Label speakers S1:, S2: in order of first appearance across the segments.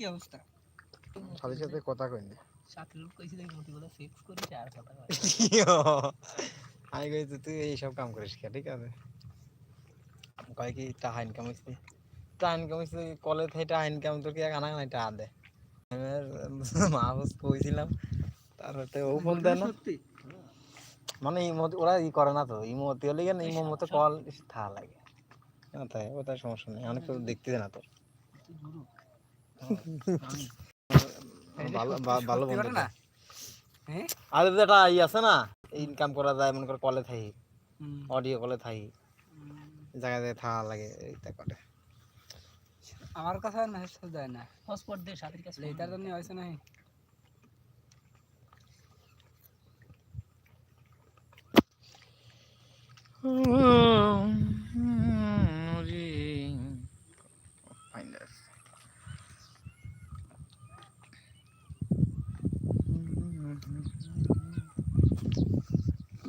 S1: কি অবস্থা?
S2: সাথে সাথে কথা কইনি
S1: সাথে লোক কইছি দেখি মতি বলে সেক্স করিস আর কথা কয়।
S2: আমি কইছি তুই এইসব কাম করিস কে ঠিক আছে? কয় কি টাকা ইনকাম হইছে? টাকা ইনকাম হইছে কলে থেকে টাকা ইনকাম তোর কি আনা নাই? টাকা দে। আমি আর মা বাস কইছিলাম তারপরে ও ফোন দেয় না। মানে ইমো ওরা ই করে না তো ইমো হলে গেলে ইমো মতো কল থা লাগে। না তাই ওটা সমস্যা নেই অনেক কেউ দেখতে না তো ভালো বন্ধু।
S1: না হ্যাঁ?
S2: আর যেটা ই আছে না? ইনকাম করা যায় মনে করে কলে
S1: থাকি।
S2: অডিও কলে
S1: থাকি।
S2: জায়গায় জায়গায় থাকা লাগে এইটা করে।
S1: আমার কথা মেসেজ দেয় না।
S3: হটস্পট দিয়ে সাথে কাছে
S1: লেটার জন্য হয়েছে না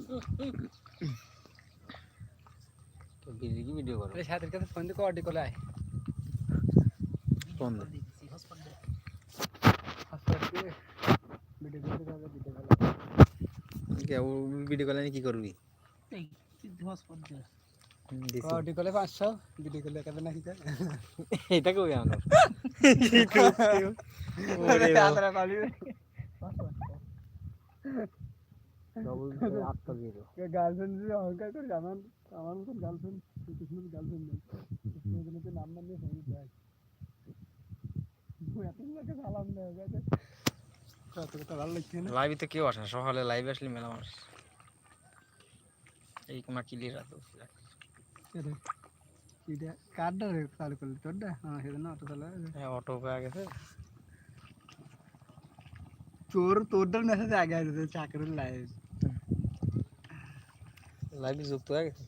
S2: তো ভিডিও কি ভিডিও করো
S1: সাথের কাছে ফোন দিয়ে অডি করে আয়
S2: ফোন দে
S3: দিতেছি হটস্পট দিয়ে
S1: ভিডিও করতে হবে ভিডিও কল
S2: কে ও ভিডিও কলে কি করবি
S3: এই তুই হটস্পট দিয়ে
S2: দিছি।
S1: অডি করলে পাঁচশো ভিডিও করলে কত নাকি
S2: এটা কই আমার ডবল আটটা দিয়ে দাও
S1: গার্লফ্রেন্ড যদি অহংকার করে আমার আমার মতন গার্লফ্রেন্ড কৃষ্ণের নেই। কৃষ্ণের নিয়ে দেয় সালাম গেছে
S2: লাইভে তো কেউ আসে না সকালে লাইভে আসলে মেলা মানুষ। এই কোনা ক্লিয়ার আছে?
S1: এটা এটা কার্ডটা রে চালু করলে তোরটা? হ্যাঁ সেদিন অটো চালা।
S2: হ্যাঁ অটো পেয়ে গেছে।
S1: তোর তোরটার মেসেজ আগে আসবে চাকরির লাইভ
S2: লাইভে যুক্ত হয়ে গেছে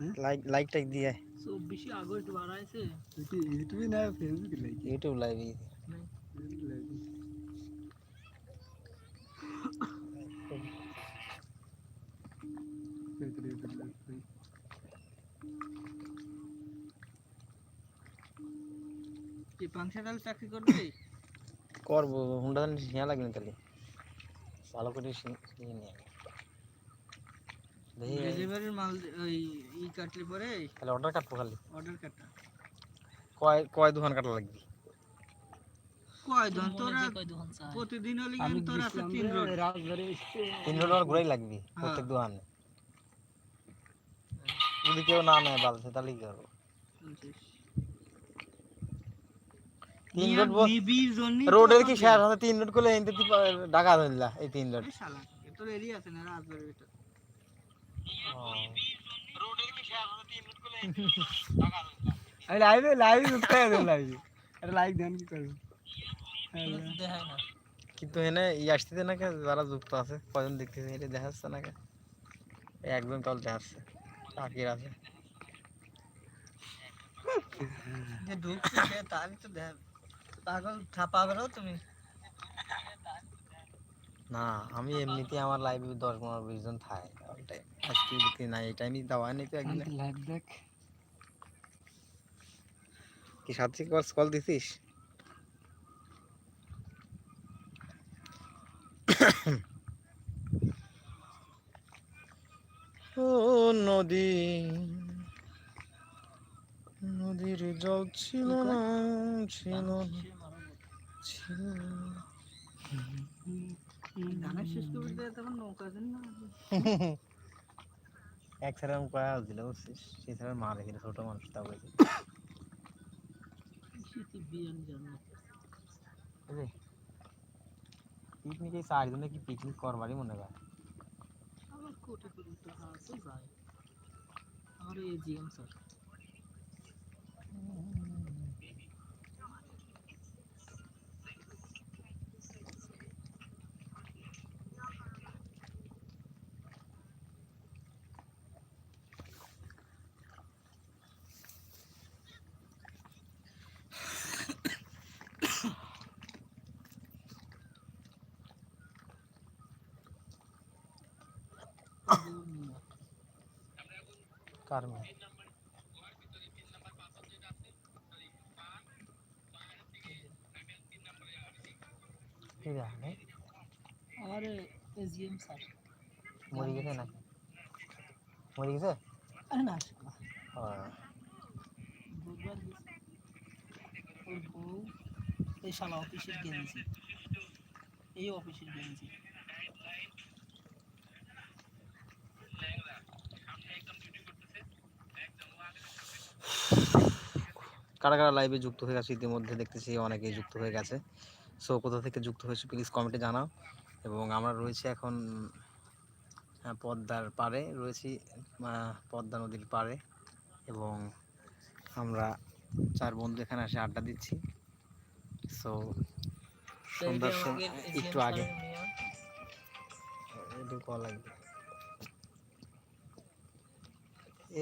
S1: হুম?
S2: লাইক লাইক টাইক দিয়ে
S3: চব্বিশে আগস্ট বাড়াইছে
S1: ইউটিউবে না ফেসবুকে লাইক
S2: ইউটিউব লাইভে
S3: তুই ফাংশনাল চাকরি করবি
S2: করব হুন্ডা শিয়া লাগবে না তাহলে ভালো করে শি- শিখে নিয়ে আগে। দেখি
S3: ডেলিভারির মাল ওই ই কাটলে পরে
S2: তাহলে অর্ডার কাটবো খালি?
S3: অর্ডার কাটা।
S2: কয় কয় দোকান কাটা লাগবে?
S3: কয় ধন তোরা প্রতিদিন হলে কিন্তু তোর আছে তিন রোড।
S1: রাজবাড়ি
S2: তিন রোড ঘুরাই লাগবে প্রত্যেক দোকানে। যদি কেউ না নেয় বালছে তাহলে কি করব তিন রোড রোডের কি শেয়ার হবে তিন রোড করলে এনতে ঢাকা ধরলা এই তিন রোড।
S3: তোর এরিয়া আছে না রাজবাড়ির ভিতর?
S1: আমি লাইভে লাইভে যুক্ত হয়ে যাব লাইভে এটা লাইক দেন কি করব
S3: দেখায় না
S2: কিন্তু এনে ই আসতেছে নাকি যারা যুক্ত আছে কজন দেখতেছে এটা দেখা যাচ্ছে নাকি এই একদম তল দেখা যাচ্ছে চাকির আছে
S3: যে ঢুকছে সে তারই তো দেখ পাগল থাপা বেরো তুমি
S2: না আমি এমনিতে আমার লাইভে দশ পনেরো বিশ জন থাকে ওইটাই অ্যাক্টিভিটি নাই এই টাইমই দেওয়া নেই তো একদিনে।
S1: লাইভ দেখ।
S2: কি সাথে কল কল দিছিস? ও নদী নদীর জল ছিল না ছিল
S3: শেষ তখন নৌকা না?
S2: এক আমি কয়া দিল বুঝছিস সেই স্যারের মা দেখি ছোট মানুষ তা বলছে
S3: শীতে বিয়ান জানা
S2: পিকনিক চারজনে কি পিকনিক করবারই মনে হয়।
S3: আমার কোটি স্যার।
S2: কার মেয়ে
S3: আমার এজিএম স্যার।
S2: মরে গেছে না মরে গেছে?
S3: আরে না বুধবার ওর বউ এই শালা অফিসের গেঞ্জি। এই অফিসের গেঞ্জি।
S2: কারা কারা লাইভে যুক্ত হয়ে গেছে ইতিমধ্যে? দেখতেছি অনেকেই যুক্ত হয়ে গেছে। সো কোথা থেকে যুক্ত হয়েছে প্লিজ কমেন্টে জানাও। এবং আমরা রয়েছি এখন পদ্মার পাড়ে। রয়েছি পদ্মা নদীর পাড়ে। এবং আমরা চার বন্ধু এখানে এসে আড্ডা দিচ্ছি। সো সময় একটু আগে।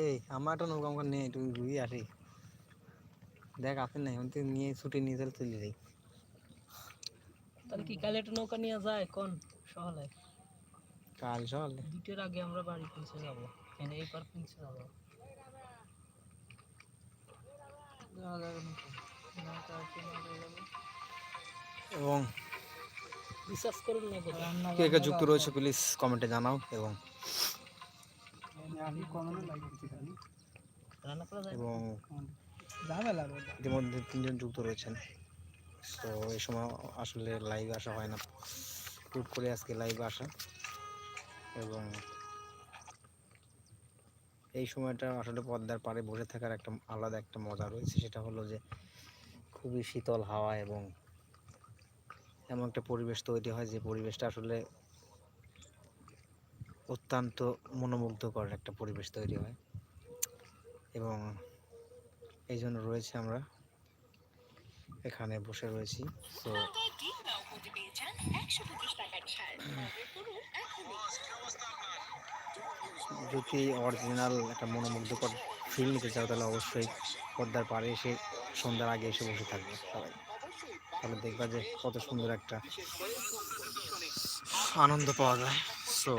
S2: এই, আমার একটা নৌকা নেই, একটু ঘুরিয়ে আসি। দেখ আপনি নাই আমি তো নিয়ে ছুটি নিয়ে চলে চলে যাই
S3: তাহলে কি কালে একটা নৌকা নিয়ে যায় কোন সহলে
S2: কাল সকালে
S3: দুটোর আগে আমরা বাড়ি পৌঁছে যাব এখানে এই পার পৌঁছে যাব যাওয়া যাবে না তো। নৌকা আছে, নৌকা যাবে।
S2: এবং
S3: বিশ্বাস করুন না কথা
S2: কে কে যুক্ত রয়েছে প্লিজ কমেন্টে জানাও এবং
S1: আমি কমনে লাইক দিচ্ছি খালি
S3: রান্না করা যায়
S2: এবং
S1: ঝামেলা রে ওটা।
S2: ইতিমধ্যে তিনজন যুক্ত রয়েছেন। তো এই সময় আসলে লাইভে আসা হয় না। হুট করে আজকে লাইভে আসা। এবং এই সময়টা আসলে পদ্মার পাড়ে বসে থাকার একটা আলাদা একটা মজা রয়েছে। সেটা হলো যে খুবই শীতল হাওয়া এবং এমন একটা পরিবেশ তৈরি হয় যে পরিবেশটা আসলে অত্যন্ত মনোমুগ্ধকর একটা পরিবেশ তৈরি হয়। এবং এই জন্য রয়েছে আমরা এখানে বসে রয়েছি। তো যদি অরিজিনাল একটা মনোমুগ্ধকর ফিল নিতে চাও, তাহলে অবশ্যই পদ্মার পাড়ে এসে সন্ধ্যার আগে এসে বসে থাকবে সবাই। তাহলে দেখবা যে কত সুন্দর একটা আনন্দ পাওয়া যায়। সো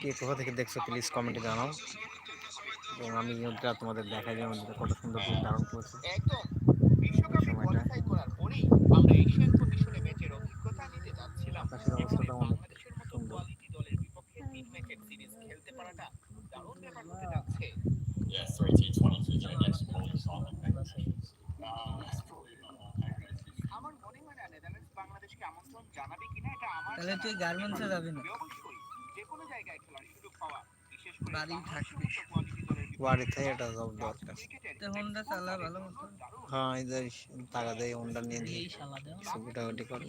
S2: কে কোথা থেকে দেখছ প্লিজ কমেন্টে জানাও। এবং আমি নদীটা তোমাদের দেখাই যে নদীটা কত সুন্দর রূপ ধারণ করেছে।
S4: একদম। বিশ্বকাপে। কোয়ালিফাই করার পরেই আমরা এশিয়ান কন্ডিশনে ম্যাচের অভিজ্ঞতা নিতে যাচ্ছিলাম।
S2: অবস্থাটা অনেক
S4: বাংলাদেশের মতো
S2: সুন্দর।
S4: কোয়ালিটি দলের বিপক্ষে তিন ম্যাচের সিরিজ খেলতে পারাটা দারুণ ব্যাপার হতে যাচ্ছে।
S5: Yeah, 1322 to next police on the
S4: আমার মনে হয় না নেদারল্যান্ডস বাংলাদেশকে আমন্ত্রণ জানাবে কিনা এটা আমার
S3: তাহলে তুই গার্মেন্টসে যাবি না?
S4: অবশ্যই যে কোনো জায়গায় খেলার সুযোগ পাওয়া বিশেষ করে
S3: বাড়ি থাকবি।
S4: বিপক্ষে
S2: বাড়িতে এটা সব দরকার।
S3: হোন্ডা চালা ভালো মতো
S2: হ্যাঁ এই টাকা দেয় হোন্ডা নিয়ে দিই
S3: শালা দেও
S2: করব।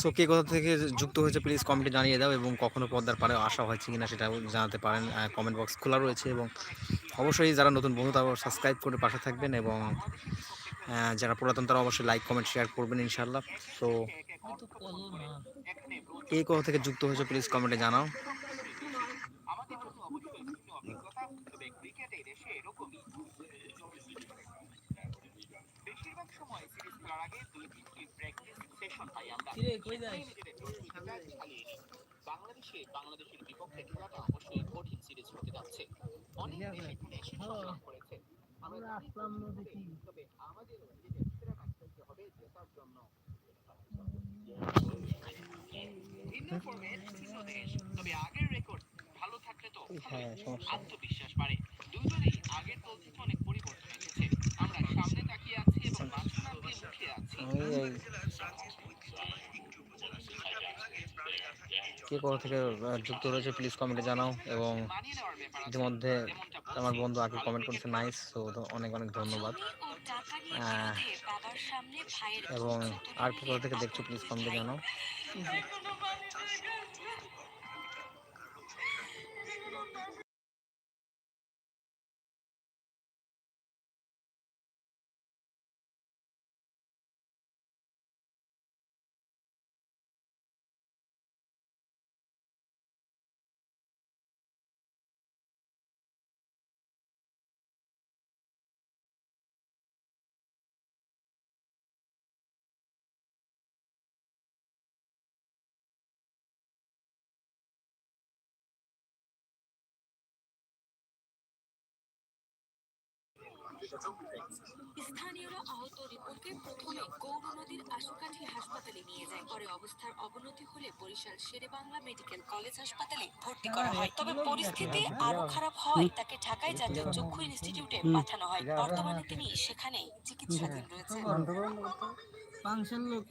S2: সো কে কোথা থেকে যুক্ত হয়েছে প্লিজ কমেন্টে জানিয়ে দাও এবং কখনো পদ্মার পারে আসা হয়েছে কিনা সেটা জানাতে পারেন কমেন্ট বক্স খোলা রয়েছে এবং অবশ্যই যারা নতুন বন্ধু তারা সাবস্ক্রাইব করে পাশে থাকবেন এবং যারা পুরাতন তারা অবশ্যই লাইক কমেন্ট শেয়ার করবেন ইনশাল্লাহ তো কে কোথা থেকে যুক্ত হয়েছে প্লিজ কমেন্টে জানাও
S4: আমাদের জন্য অবশ্যই ভিন্ন অভিজ্ঞতা তবে ক্রিকেটের দেশে এরকমই বেশিরভাগ সময় সিরিজ খেলার আগে দুই তিনটি প্র্যাকটিস সেশন পাই আমরা।
S3: কিরে কই যাস
S4: নিজেদের প্রস্তুতিটা চালিয়ে নিই বাংলাদেশে বাংলাদেশের বিপক্ষে খেলাটা অবশ্যই কঠিন সিরিজ হতে যাচ্ছে। অনেক দেশ এখানে এসে সংগ্রাম করেছে।
S3: আমরা আসলাম
S4: তবে আমাদের নিজেদের সেরাটা খেলতে হবে জেতার জন্য ভিন্ন দেশ। তবে আগের রেকর্ড ভালো থাকলে তো
S2: হ্যাঁ
S4: আত্মবিশ্বাস বাড়ে দুই দলেই আগের দল থেকে অনেক পরিবর্তন এসেছে আমরা সামনে তাকিয়ে আছি এবং মাঝখান দিয়ে মুখে আছি
S2: আমি এই কে কোথা থেকে যুক্ত রয়েছে প্লিজ কমেন্টে জানাও এবং ইতিমধ্যে আমার বন্ধু আগে কমেন্ট করেছে নাইস তো অনেক অনেক ধন্যবাদ। এবং আর কি কোথা থেকে দেখছ প্লিজ কমেন্টে জানাও।
S6: স্থানীয়রা আহত রিপোর্টকে প্রথমে গৌরব নদীর আশুকাঠি হাসপাতালে নিয়ে যায়। পরে অবস্থার অবনতি হলে বরিশাল শেরেবাংলা মেডিকেল কলেজ হাসপাতালে ভর্তি করা হয়। তবে পরিস্থিতি আরও খারাপ হয় তাকে ঢাকায় জাতীয় চক্ষু ইনস্টিটিউটে পাঠানো হয়। বর্তমানে তিনি সেখানেই চিকিৎসাধীন রয়েছেন।
S3: পাংশার লোক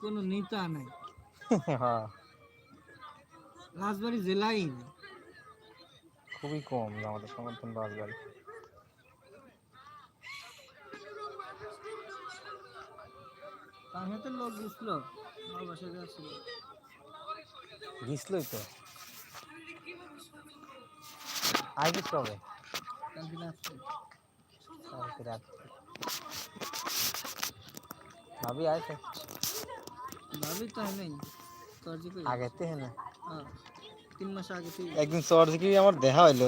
S3: কোনো নেতা নাই।
S2: হ্যাঁ।
S3: রাজবাড়ি জেলাই
S2: খুবই কম আমাদের সমর্থন রাজবাড়ি।
S3: পাংশাতে লোক গেছিল আমার বাসায় যাচ্ছিল
S2: গিয়েছিলই তো। আগে কবে?
S3: কালকে রাত্রে।
S2: কালকে রাত ভাবি আছে
S3: ভাবি তো নেই
S2: আগেতে হ্যাঁ
S3: হ্যাঁ তিন মাস আগে
S2: একদিন সরজিকি আমার দেখা হইল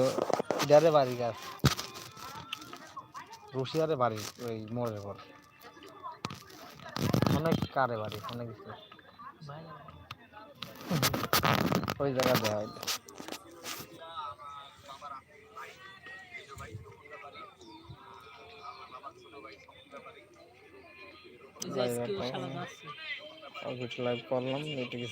S2: ইডারে বাড়ি গাছ রুশিয়ারে বাড়ি ওই মোড়ের পর অনেক কারে বাড়ি অনেক কিছু। ওই জায়গা দেখা
S3: হয়
S2: লাইভ করলাম এটুকু